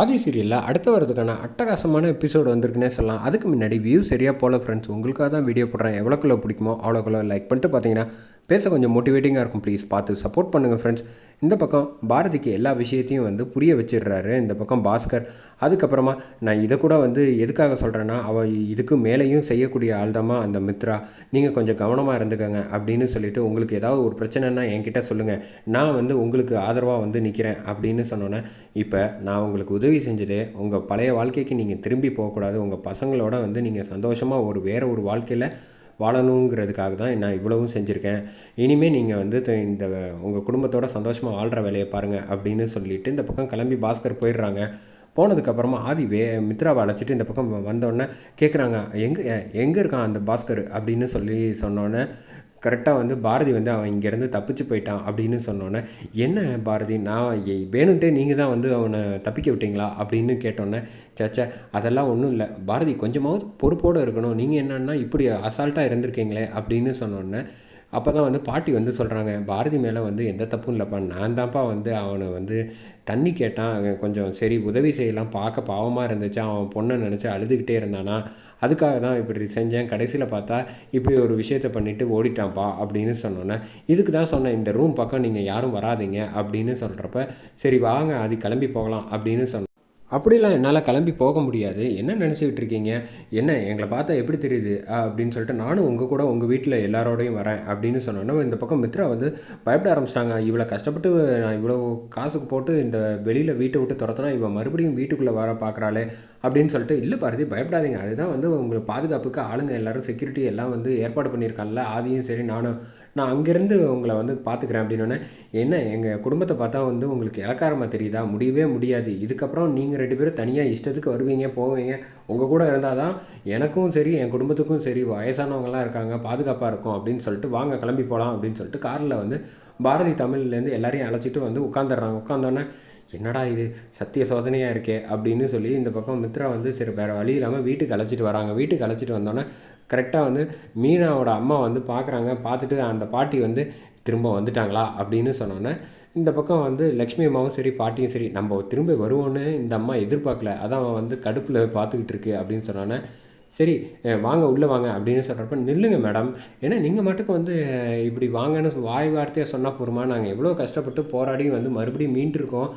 ஆதி சீரியலில் அடுத்து வரதுக்கான அட்டகாசமான எபிசோடு வந்திருக்குன்னே சொல்லலாம். அதுக்கு முன்னாடி வியூ சரியாக போல ஃப்ரெண்ட்ஸ் உங்களுக்காக தான் வீடியோ போடுறேன். எவ்வளோக்குள்ள பிடிக்குமோ அவ்வளோக்குள்ள லைக் பண்ணிட்டு பார்த்தீங்கன்னா பேச கொஞ்சம் மோட்டிவேட்டிங்காக இருக்கும் ப்ளீஸ் பார்த்து சப்போர்ட் பண்ணுங்கள் ஃப்ரெண்ட்ஸ் இந்த பக்கம் பாரதிக்கு எல்லா விஷயத்தையும் வந்து புரிய வச்சிடுறாரு இந்த பக்கம் பாஸ்கர். அதுக்கப்புறமா நான் இதை கூட வந்து எதுக்காக சொல்கிறேன்னா அவள் இதுக்கு மேலேயும் செய்யக்கூடிய ஆள்தாம்மா அந்த மித்ரா. நீங்கள் கொஞ்சம் கவனமாக இருந்துக்கங்க அப்படின்னு சொல்லிவிட்டு உங்களுக்கு ஏதாவது ஒரு பிரச்சனைனா என்கிட்ட சொல்லுங்கள் நான் வந்து உங்களுக்கு ஆதரவாக வந்து நிற்கிறேன் அப்படின்னு சொன்னோன்னே இப்போ நான் உங்களுக்கு உதவி செஞ்சது உங்கள் பழைய வாழ்க்கைக்கு நீங்கள் திரும்பி போகக்கூடாது. உங்கள் பசங்களோட வந்து நீங்கள் சந்தோஷமாக ஒரு வேறு ஒரு வாழ்க்கையில் வாழணுங்கிறதுக்காக தான் நான் இவ்வளவும் செஞ்சுருக்கேன். இனிமேல் நீங்கள் வந்து த- இந்த உங்கள் குடும்பத்தோட சந்தோஷமாக வாழ்கிற வேலையை பாருங்கள் அப்படின்னு சொல்லிட்டு இந்த பக்கம் கிளம்பி பாஸ்கர் போயிடுறாங்க. போனதுக்கப்புறமா ஆதி வே மித்ராவை அழைச்சிட்டு இந்த பக்கம் வந்தோடனே கேட்குறாங்க எங்கே எங்கே இருக்கான் அந்த பாஸ்கர்? அப்படின்னு சொல்லி சொன்னோன்னே கரெக்டாக வந்து பாரதி வந்து அவன் இங்கேருந்து தப்பிச்சு போயிட்டான் அப்படின்னு சொன்னோன்னே என்ன பாரதி நான் எ- வேணும்ட்டே நீங்கள் தான் வந்து அவனை தப்பிக்க விட்டீங்களா? அப்படின்னு கேட்டோன்னே சேச்சே அதெல்லாம் ஒன்றும் இல்லை. பாரதி கொஞ்சமாவது பொறுப்போடு இருக்கணும். நீங்கள் என்னன்னா இப்படி அசால்ட்டாக இருந்திருக்கீங்களே? அப்படின்னு சொன்னோன்னே அப்போ தான் வந்து பாட்டி வந்து சொல்கிறாங்க பாரதி மேலே வந்து எந்த தப்பும் இல்லைப்பா நான் தான்ப்பா வந்து அவனை வந்து தண்ணி கேட்டான் அவன் கொஞ்சம் சரி உதவி செய்யலாம் பார்க்க பாவமாக இருந்துச்சு அவன் பொண்ணை நினச்சி அழுதுகிட்டே இருந்தானா அதுக்காக தான் இப்படி செஞ்சேன் கடைசியில் பார்த்தா இப்படி ஒரு விஷயத்த பண்ணிவிட்டு ஓடிட்டான்ப்பா அப்படின்னு சொன்னோன்னே இதுக்கு தான் சொன்னேன் இந்த ரூம் பக்கம் நீங்கள் யாரும் வராதீங்க அப்படின்னு சொல்கிறப்ப சரி வாங்க அது கிளம்பி போகலாம் அப்படின்னு சொன்னேன் அப்படிலாம் என்னால் கிளம்பி போக முடியாது. என்ன நினச்சிக்கிட்டு இருக்கீங்க? என்ன எங்களை பார்த்தா எப்படி தெரியுது? அப்படின்னு சொல்லிட்டு நானும் உங்கள் கூட உங்கள் வீட்டில் எல்லாரோடையும் வரேன் அப்படின்னு சொன்னோன்னே இந்த பக்கம் மித்ரா வந்து பயப்பட ஆரம்பிச்சிட்டாங்க. இவ்வளோ கஷ்டப்பட்டு நான் இவ்வளோ காசுக்கு போட்டு இந்த வெளியில் வீட்டை விட்டு துரத்துனா இவன் மறுபடியும் வீட்டுக்குள்ளே வர பார்க்குறாளே அப்படின்னு சொல்லிட்டு இல்லை பாரதி பயப்படாதீங்க. அதுதான் வந்து உங்களுக்கு பாதுகாப்புக்கு ஆளுங்க எல்லாரும் செக்யூரிட்டி எல்லாம் வந்து ஏற்பாடு பண்ணியிருக்காங்கல்ல. ஆதியும் சரி நானும் நான் அங்கேருந்து உங்களை வந்து பார்த்துக்கிறேன் அப்படின்னோடனே என்ன எங்கள் குடும்பத்தை பார்த்தா வந்து உங்களுக்கு இலக்காரமாக தெரியுதா? முடியவே முடியாது. இதுக்கப்புறம் நீங்கள் ரெண்டு பேரும் தனியாக இஷ்டத்துக்கு வருவீங்க போவீங்க. உங்கள் கூட இருந்தால் தான் எனக்கும் சரி என் குடும்பத்துக்கும் சரி வயசானவங்களாம் இருக்காங்க பாதுகாப்பாக இருக்கும் அப்படின்னு சொல்லிட்டு வாங்க கிளம்பி போகலாம் அப்படின்னு சொல்லிட்டு காரில் வந்து பாரதி தமிழ்லேருந்து எல்லாரையும் அழைச்சிட்டு வந்து உட்காந்துடுறாங்க உட்காந்தோன்னே என்னடா இது? சத்திய சோதனையாக இருக்கே? அப்படின்னு சொல்லி இந்த பக்கம் மித்ரா வந்து சரி வேறு வழி இல்லாமல் வீட்டுக்கு அழைச்சிட்டு வராங்க. வீட்டுக்கு அழைச்சிட்டு வந்தோன்னே கரெக்டாக வந்து மீனாவோட அம்மா வந்து பார்க்குறாங்க பார்த்துட்டு அந்த பாட்டி வந்து திரும்ப வந்துட்டாங்களா அப்படின்னு சொன்னோன்னே இந்த பக்கம் வந்து லக்ஷ்மி அம்மாவும் சரி பாட்டியும் சரி நம்ம திரும்ப வருவோன்னு இந்த அம்மா எதிர்பார்க்கல அதான் அவன் வந்து கடுப்பில் பார்த்துக்கிட்டு இருக்கு அப்படின்னு சொன்னோன்னே சரி வாங்க உள்ளே வாங்க அப்படின்னு சொல்கிறப்ப நில்லுங்க மேடம் ஏன்னா நீங்கள் மட்டுக்கு வந்து இப்படி வாங்கன்னு வாய் வார்த்தையாக சொன்னால் போருமா நாங்கள் எவ்வளோ கஷ்டப்பட்டு போராடி வந்து மறுபடியும் மீண்டிருக்கோம்.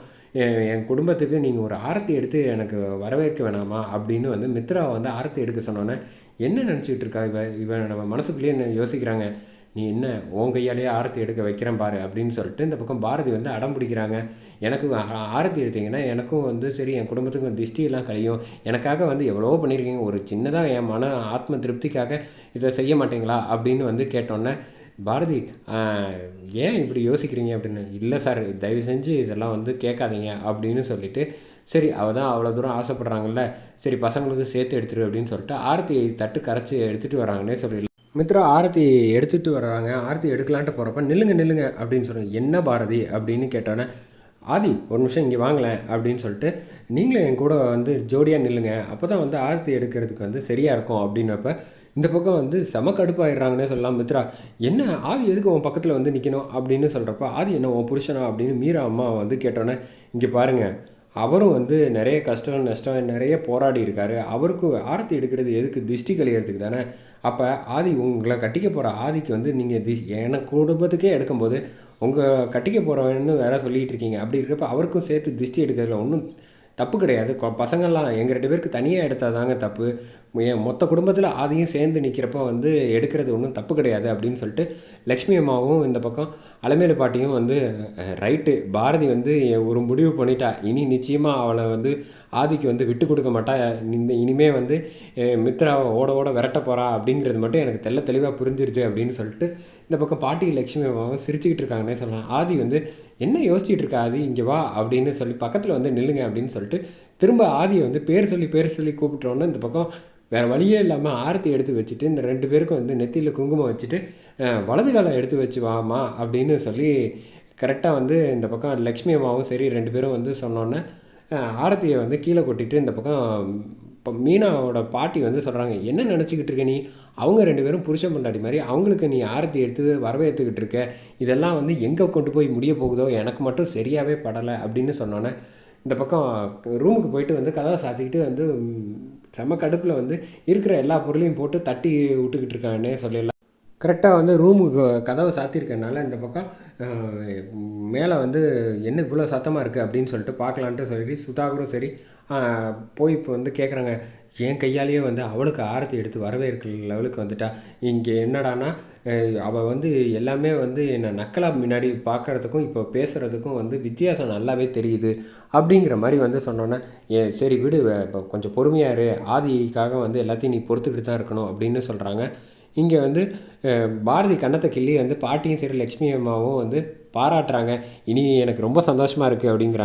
என் என் குடும்பத்துக்கு நீங்கள் ஒரு ஆரத்தி எடுத்து எனக்கு வரவேற்க வேணாமா? அப்படின்னு வந்து மித்ரா வந்து ஆரத்தி எடுக்க சொன்னோன்னே என்ன நினச்சிக்கிட்டு இருக்கா இவ இவன் நம்ம மனசுக்குள்ளேயே என்ன யோசிக்கிறாங்க? நீ என்ன உன் கையாலேயே ஆரத்தி எடுக்க வைக்கிறேன் பாரு அப்படின்னு சொல்லிட்டு இந்த பக்கம் பாரதி வந்து அடம் பிடிக்கிறாங்க. எனக்கு ஆரத்தி எடுத்தீங்கன்னா எனக்கும் வந்து சரி என் குடும்பத்துக்கும் திஷ்டியெல்லாம் கழியும். எனக்காக வந்து எவ்வளவோ பண்ணியிருக்கீங்க. ஒரு சின்னதாக என் மன ஆத்ம திருப்திக்காக இதை செய்ய மாட்டீங்களா? அப்படின்னு வந்து கேட்டோன்னே பாரதி ஏன் இப்படி யோசிக்கிறீங்க அப்படின்னு? இல்லை சார் தயவு செஞ்சு இதெல்லாம் வந்து கேட்காதீங்க அப்படின்னு சொல்லிட்டு சரி அவள் தான் அவ்வளோ தூரம் ஆசைப்படுறாங்கல்ல சரி பசங்களுக்கு சேர்த்து எடுத்துரு அப்படின்னு சொல்லிட்டு ஆரத்தி தட்டு கரைச்சி எடுத்துகிட்டு வராங்கன்னே சொல்லிடலாம். மித்ரா ஆரத்தி எடுத்துகிட்டு வர்றாங்க. ஆரத்தி எடுக்கலான்ட்டு போகிறப்ப நில்லுங்க நில்லுங்க அப்படின்னு சொல்லுங்கள் என்ன பாரதி அப்படின்னு கேட்டோன்னே ஆதி ஒரு நிமிஷம் இங்கே வாங்கலை அப்படின்னு சொல்லிட்டு நீங்களும் என் கூட வந்து ஜோடியாக நில்லுங்க. அப்போ தான் வந்து ஆரத்தி எடுக்கிறதுக்கு வந்து சரியாக இருக்கும் அப்படின்னப்ப இந்த பக்கம் வந்து செம கடுப்பாயிடுறாங்கன்னே சொல்லலாம் மித்ரா. என்ன ஆதி எதுக்கு உன் பக்கத்தில் வந்து நிற்கணும் அப்படின்னு சொல்கிறப்ப ஆதி என்ன உன் புருஷனா? அப்படின்னு மீரா அம்மா வந்து கேட்டோன்னே இங்கே பாருங்கள் அவரும் வந்து நிறைய கஷ்டம் நஷ்டம் நிறைய போராடி இருக்காரு. அவருக்கு ஆரத்தி எடுக்கிறது எதுக்கு? திஷ்டி கழியறதுக்கு தானே. அப்போ ஆதி உங்களை கட்டிக்க போகிற ஆதிக்கு வந்து நீங்கள் திஷ் எனக்கு குடும்பத்துக்கே எடுக்கும்போது உங்கள் கட்டிக்க போகிறவன்னு வேற சொல்லிகிட்டு இருக்கீங்க. அப்படி இருக்கப்போ அவருக்கும் சேர்த்து திஷ்டி எடுக்கிறதுல ஒன்றும் தப்பு கிடையாது. பசங்கள்லாம் எங்கள் ரெண்டு பேருக்கு தனியாக எடுத்தால் தாங்க தப்பு. என் மொத்த குடும்பத்தில் ஆதியும் சேர்ந்து நிற்கிறப்ப வந்து எடுக்கிறது ஒன்றும் தப்பு கிடையாது அப்படின்னு சொல்லிட்டு லக்ஷ்மி அம்மாவும் இந்த பக்கம் அலமேலு பாட்டியும் வந்து ரைட்டு. பாரதி வந்து ஒரு முடிவு பண்ணிட்டா. இனி நிச்சயமாக அவளை வந்து ஆதிக்கு வந்து விட்டு கொடுக்க மாட்டா. இந்த இனிமே வந்து மித்ராவை ஓட ஓட விரட்ட போகிறா அப்படிங்கிறது மட்டும் எனக்கு தெள்ள தெளிவாக புரிஞ்சிருது அப்படின்னு சொல்லிட்டு இந்த பக்கம் பாட்டி லட்சுமி அம்மாவும் சிரிச்சுக்கிட்டு இருக்காங்கன்னே சொல்லலாம். ஆதி வந்து என்ன யோசிச்சுட்டு இருக்கா ஆதி? இங்கே வா அப்படின்னு சொல்லி பக்கத்தில் வந்து நில்லுங்க அப்படின்னு சொல்லிட்டு திரும்ப ஆதியை வந்து பேர் சொல்லி பேர் சொல்லி கூப்பிட்டோன்னே இந்த பக்கம் வேறு வழியே இல்லாமல் ஆரத்தி எடுத்து வச்சுட்டு இந்த ரெண்டு பேருக்கும் வந்து நெத்தியில் குங்குமம் வச்சுட்டு வலது காலை எடுத்து வச்சு வாமா அப்படின்னு சொல்லி கரெக்டாக வந்து இந்த பக்கம் லக்ஷ்மி அம்மாவும் சரி ரெண்டு பேரும் வந்து சொன்னோன்னே ஆரத்தியை வந்து கீழே கொட்டிட்டு இந்த பக்கம் இப்போ மீனாவோட பாட்டி வந்து சொல்கிறாங்க என்ன நினச்சிக்கிட்டு இருக்க நீ? அவங்க ரெண்டு பேரும் புருஷன் பண்டாடி மாதிரி அவங்களுக்கு நீ ஆரத்தி எடுத்து வரவேற்றுக்கிட்டு இருக்க. இதெல்லாம் வந்து எங்கே கொண்டு போய் முடிய போகுதோ? எனக்கு மட்டும் சரியாகவே படலை. அப்படின்னு சொன்னோன்னே இந்த பக்கம் ரூமுக்கு போயிட்டு வந்து கதவை சாத்திக்கிட்டு வந்து செம கடுப்பில் வந்து இருக்கிற எல்லா பொருளையும் போட்டு தட்டி விட்டுக்கிட்டு இருக்காங்கன்னே சொல்லிடலாம். கரெக்டாக வந்து ரூமுக்கு கதவை சாத்தியிருக்கனால இந்த பக்கம் மேலே வந்து என்ன இவ்வளோ சத்தமாக இருக்குது அப்படின்னு சொல்லிட்டு பார்க்கலான்ட்டு சொல்லி சுதாகரும் சரி போய் இப்போ வந்து கேட்குறாங்க என் கையாலேயே வந்து அவளுக்கு ஆரத்தி எடுத்து வரவேற்கிற லெவலுக்கு வந்துட்டா. இங்கே என்னடானா அவள் வந்து எல்லாமே வந்து என்னை நக்கலாக முன்னாடி பார்க்குறதுக்கும் இப்போ பேசுகிறதுக்கும் வந்து வித்தியாசம் நல்லாவே தெரியுது அப்படிங்கிற மாதிரி வந்து சொன்னோன்னே ஏ சரி விடு இப்போ கொஞ்சம் பொறுமையாக இரு. ஆதிக்காக வந்து எல்லாத்தையும் நீ பொறுத்துக்கிட்டு தான் இருக்கணும் அப்படின்னு சொல்கிறாங்க இங்கே வந்து பாரதி கன்னத்தை கிள்ளி வந்து பாட்டியும் சரி லக்ஷ்மி அம்மாவும் வந்து பாராட்டுறாங்க. இனி எனக்கு ரொம்ப சந்தோஷமாக இருக்குது அப்படிங்கிறாங்க.